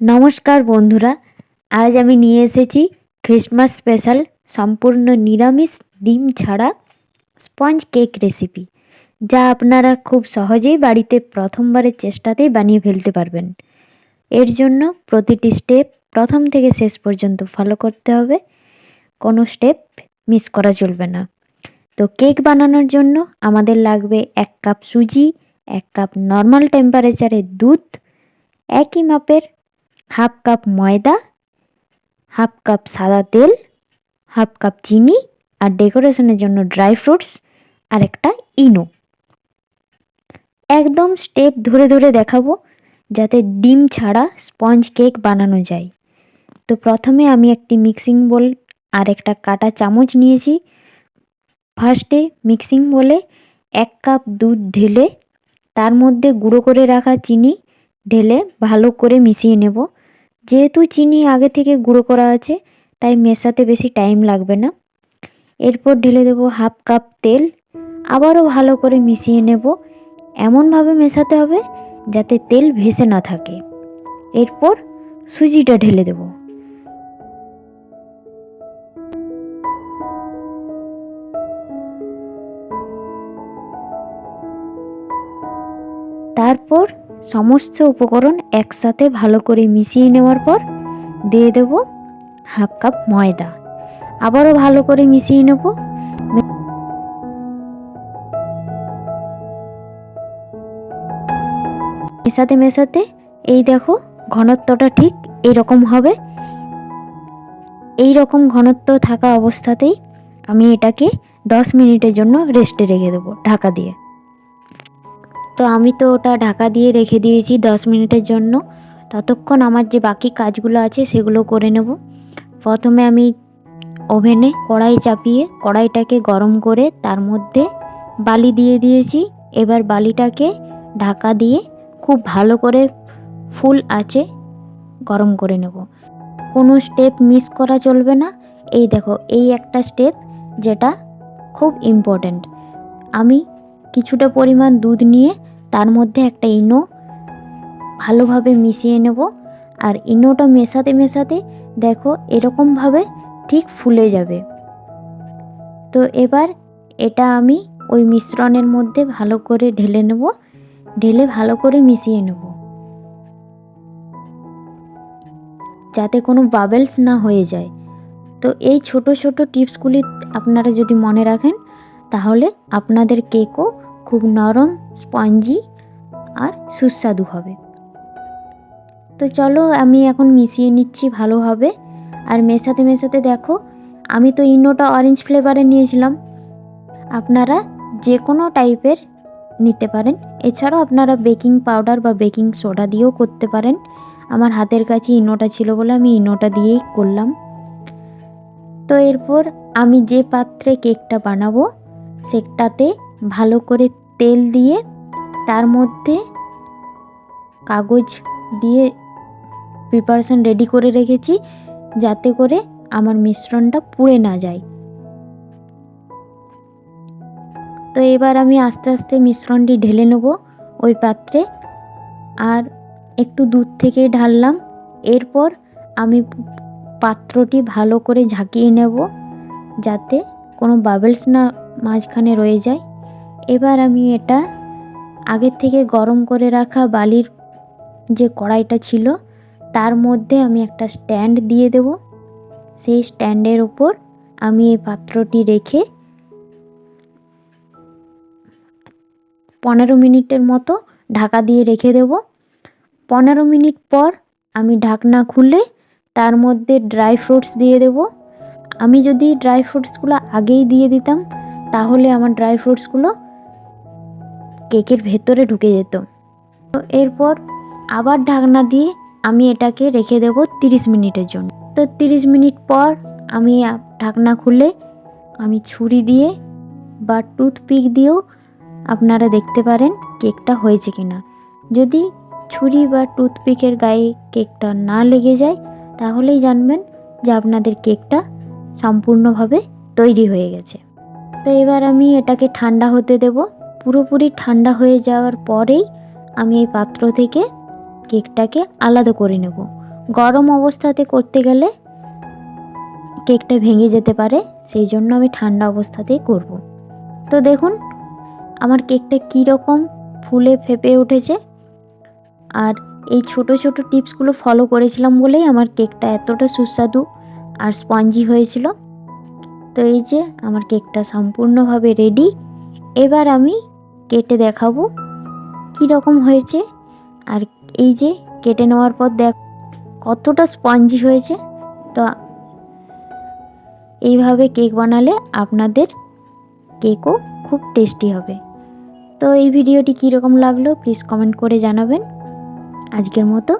নমস্কার বন্ধুরা, আজ আমি নিয়ে এসেছি ক্রিসমাস স্পেশাল সম্পূর্ণ নিরামিষ ডিম ছাড়া স্পঞ্জ কেক রেসিপি যা আপনারা খুব সহজেই বাড়িতে প্রথমবারের চেষ্টাতেই বানিয়ে ফেলতে পারবেন। এর জন্য প্রতিটি স্টেপ প্রথম থেকে শেষ পর্যন্ত ফলো করতে হবে। কোনো স্টেপ মিস করা চলবে না। তো কেক বানানোর জন্য আমাদের লাগবে এক কাপ সুজি, এক কাপ নর্মাল টেম্পারেচারের দুধ, একই মাপের হাফ কাপ ময়দা, হাফ কাপ সাদা তেল, হাফ কাপ চিনি আর ডেকোরেশনের জন্য ড্রাই ফ্রুটস আর একটা ইনো। একদম স্টেপ ধরে ধরে দেখাবো যাতে ডিম ছাড়া স্পঞ্জ কেক বানানো যায়। তো প্রথমে আমি একটি মিক্সিং বোল আর একটা কাটা চামচ নিয়েছি। ফার্স্টে মিক্সিং বলে এক কাপ দুধ ঢেলে তার মধ্যে গুঁড়ো করে রাখা চিনি ঢেলে ভালো করে মিশিয়ে নেব। যেহেতু চিনি আগে থেকে গুঁড়ো করা আছে, তাই মেশাতে বেশি টাইম লাগবে না। এরপর ঢেলে দেবো হাফ কাপ তেল। আবারও ভালো করে মিশিয়ে নেব। এমনভাবে মেশাতে হবে যাতে তেল ভেসে না থাকে। এরপর সুজিটা ঢেলে দেবো। তারপর সমস্ত উপকরণ একসাথে ভালো করে মিশিয়ে নেওয়ার পর দিয়ে দেব হাফ কাপ ময়দা। আবারও ভালো করে মিশিয়ে নেব। মেশাতে মেশাতে এই দেখো ঘনত্বটা ঠিক এরকম হবে। এই রকম ঘনত্ব থাকা অবস্থাতেই আমি এটাকে দশ মিনিটের জন্য রেস্টে রেখে দেবো ঢাকা দিয়ে। তো আমি তো ওটা ঢাকা দিয়ে রেখে দিয়েছি দশ মিনিটের জন্য। ততক্ষণ আমার যে বাকি কাজগুলো আছে সেগুলো করে নেব। প্রথমে আমি ওভেনে কড়াই চাপিয়ে কড়াইটাকে গরম করে তার মধ্যে বালি দিয়ে দিয়েছি। এবার বালিটাকে ঢাকা দিয়ে খুব ভালো করে ফুল আছে গরম করে নেব। কোনো স্টেপ মিস করা চলবে না। এই দেখো, এই একটা স্টেপ যেটা খুব ইম্পর্ট্যান্ট আমি কিছুটা পরিমাণ দুধ নিয়ে তার মধ্যে একটা ইনো ভালোভাবে মিশিয়ে নেব। আর ইনোটা মেশাতে মেশাতে দেখো এরকমভাবে ঠিক ফুলে যাবে। তো এবার এটা আমি ওই মিশ্রণের মধ্যে ভালো করে ঢেলে নেব। ঢেলে ভালো করে মিশিয়ে নেব। যাতে কোনো বাবেলস না হয়ে যায়। তো এই ছোট ছোট টিপসগুলি আপনারা যদি মনে রাখেন, তাহলে আপনাদের কেকও খুব নরম, স্পঞ্জি আর সুস্বাদু হবে। তো চলো, আমি এখন মিশিয়ে নিচ্ছি ভালোভাবে। আর মেশাতে মেশাতে দেখো, আমি তো ইনোটা অরেঞ্জ ফ্লেভারে নিয়েছিলাম। আপনারা যে কোনো টাইপের নিতে পারেন। এছাড়াও আপনারা বেকিং পাউডার বা বেকিং সোডা দিয়েও করতে পারেন। আমার হাতের কাছে ইনোটা ছিল বলে আমি ইনোটা দিয়েই করলাম। তো এরপর আমি যে পাত্রে কেকটা বানাবো সেটাতে ভালো করে তেল দিয়ে তার মধ্যে কাগজ দিয়ে প্রিপারেশান রেডি করে রেখেছি, যাতে করে আমার মিশ্রণটা পুড়ে না যায়। তো এবার আমি আস্তে আস্তে মিশ্রণটি ঢেলে নেব ওই পাত্রে। আর একটু দুধ থেকে ঢাললাম, এরপর আমি পাত্রটি ভালো করে ঝাঁকিয়ে নেব, যাতে কোনো বাবেলস না মাঝখানে রয়ে যায়। এবার আমি এটা আগের থেকে গরম করে রাখা বালির যে কড়াইটা ছিল, তার মধ্যে আমি একটা স্ট্যান্ড দিয়ে দেব। সেই স্ট্যান্ডের ওপর আমি এই পাত্রটি রেখে পনেরো মিনিটের মতো ঢাকা দিয়ে রেখে দেব। পনেরো মিনিট পর আমি ঢাকনা খুলে তার মধ্যে ড্রাই ফ্রুটস দিয়ে দেব। আমি যদি ড্রাই ফ্রুটসগুলো আগেই দিয়ে দিতাম, তাহলে আমার ড্রাই ফ্রুটসগুলো কেকের ভেতরে ঢুকে যেত। তো এরপর আবার ঢাকনা দিয়ে আমি এটাকে রেখে দেব তিরিশ মিনিটের জন্য। তো তিরিশ মিনিট পর আমি ঢাকনা খুলে আমি ছুরি দিয়ে বা টুথপিক দিয়েও আপনারা দেখতে পারেন কেকটা হয়েছে কি না যদি ছুরি বা টুথপিকের গায়ে কেকটা না লেগে যায়, তাহলেই জানবেন যে আপনাদের কেকটা সম্পূর্ণভাবে তৈরি হয়ে গেছে। তো এবার আমি এটাকে ঠান্ডা হতে দেব। পুরোপুরি ঠান্ডা হয়ে যাওয়ার পরেই আমি এই পাত্র থেকে কেকটাকে আলাদা করে নেব। গরম অবস্থাতে করতে গেলে কেকটা ভেঙে যেতে পারে, সেই জন্য আমি ঠান্ডা অবস্থাতেই করব। তো দেখুন, আমার কেকটা কীরকম ফুলে ফেপে উঠেছে। আর এই ছোট ছোট টিপসগুলো ফলো করেছিলাম বলেই আমার কেকটা এতটা সুস্বাদু আর স্পঞ্জি হয়েছিল। তো এই যে, আমার কেকটা সম্পূর্ণভাবে রেডি। এবার আমি কেটে দেখাবো রকম হয়েছে। আর এই যে কেটে নেওয়ার পর দেখ কতটা স্পঞ্জি হয়েছে। তো এইভাবে কেক বানালে আপনাদের কেকও খুব টেস্টি হবে। তো এই ভিডিওটি কীরকম লাগল প্লিজ কমেন্ট করে জানাবেন। আজকের মতো